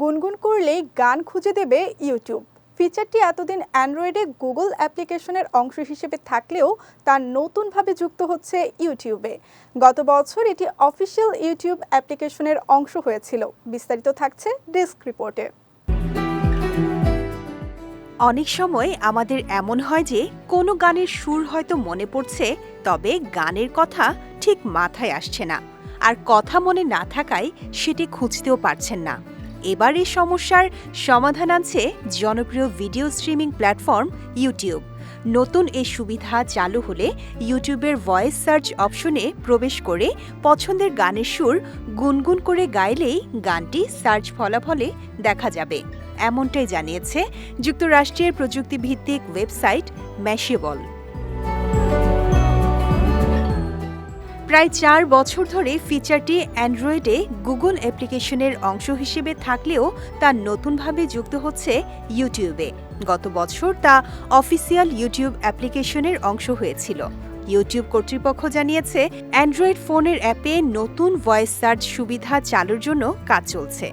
গুনগুন করলেই গান খুঁজে দেবে ইউটিউব ফিচারটি এতদিন অ্যান্ড্রয়েডে গুগল অ্যাপ্লিকেশনের অংশ হিসেবে থাকলেও তা নতুনভাবে যুক্ত হচ্ছে ইউটিউবে গত বছর এটি অফিসিয়াল ইউটিউব অ্যাপ্লিকেশনের অংশ হয়েছিল। বিস্তারিত থাকছে ডেস্ক রিপোর্টে। অনেক সময় আমাদের এমন হয় যে, কোনো গানের সুর হয়তো মনে পড়ছে, তবে গানের কথা ঠিক মাথায় আসছে না। আর কথা মনে না থাকায় সেটি খুঁজতেও পারছেন না। এবার এই সমস্যার সমাধান আনছে জনপ্রিয় ভিডিও স্ট্রিমিং প্ল্যাটফর্ম ইউটিউব। নতুন এই সুবিধা চালু হলে ইউটিউবের ভয়েস সার্চ অপশনে প্রবেশ করে পছন্দের গানের সুর গুনগুন করে গাইলেই গানটি সার্চ ফলাফলে দেখা যাবে। এমনটাই জানিয়েছে যুক্তরাষ্ট্রের প্রযুক্তিভিত্তিক ওয়েবসাইট ম্যাশেবল। প্রায় চার বছর ধরে ফিচারটি অ্যান্ড্রয়েডে গুগল অ্যাপ্লিকেশনের অংশ হিসেবে থাকলেও তা নতুনভাবে যুক্ত হচ্ছে ইউটিউবে। গত বছর তা অফিসিয়াল ইউটিউব অ্যাপ্লিকেশনের অংশ হয়েছিল। ইউটিউব কর্তৃপক্ষ জানিয়েছে, অ্যান্ড্রয়েড ফোনের অ্যাপে নতুন ভয়েস সার্চ সুবিধা চালুর জন্য কাজ চলছে।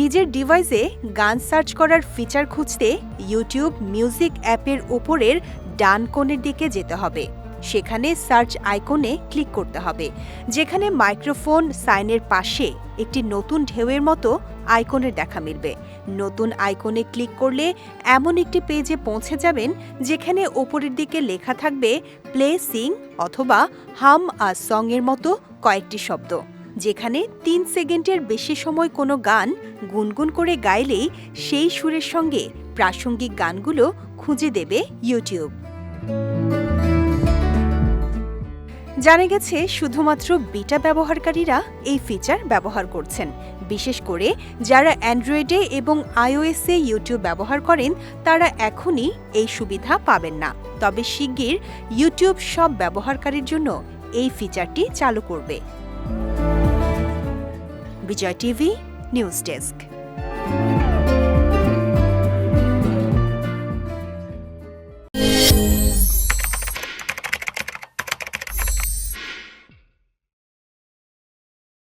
নিজের ডিভাইসে গান সার্চ করার ফিচার খুঁজতে ইউটিউব মিউজিক অ্যাপের উপরের ডান কোণের দিকে যেতে হবে। সেখানে সার্চ আইকনে ক্লিক করতে হবে। যেখানে মাইক্রোফোন সাইনের পাশে একটি নতুন ঢেউয়ের মতো আইকনের দেখা মিলবে। নতুন আইকনে ক্লিক করলে এমন একটি পেজে পৌঁছে যাবেন, যেখানে ওপরের দিকে লেখা থাকবে প্লে সিং অথবা হাম আ সং এর মতো কয়েকটি শব্দ। যেখানে তিন সেকেন্ডের বেশি সময় কোনো গান গুনগুন করে গাইলেই সেই সুরের সঙ্গে প্রাসঙ্গিক গানগুলো খুঁজে দেবে ইউটিউব। জানা গেছে, শুধুমাত্র বিটা ব্যবহারকারীরা এই ফিচার ব্যবহার করছেন। বিশেষ করে যারা অ্যান্ড্রয়েডে এবং আইওএসে ইউটিউব ব্যবহার করেন, তারা এখনই এই সুবিধা পাবেন না। তবে শিগগির ইউটিউব সব ব্যবহারকারীর জন্য এই ফিচারটি চালু করবে। Vijay TV, news desk.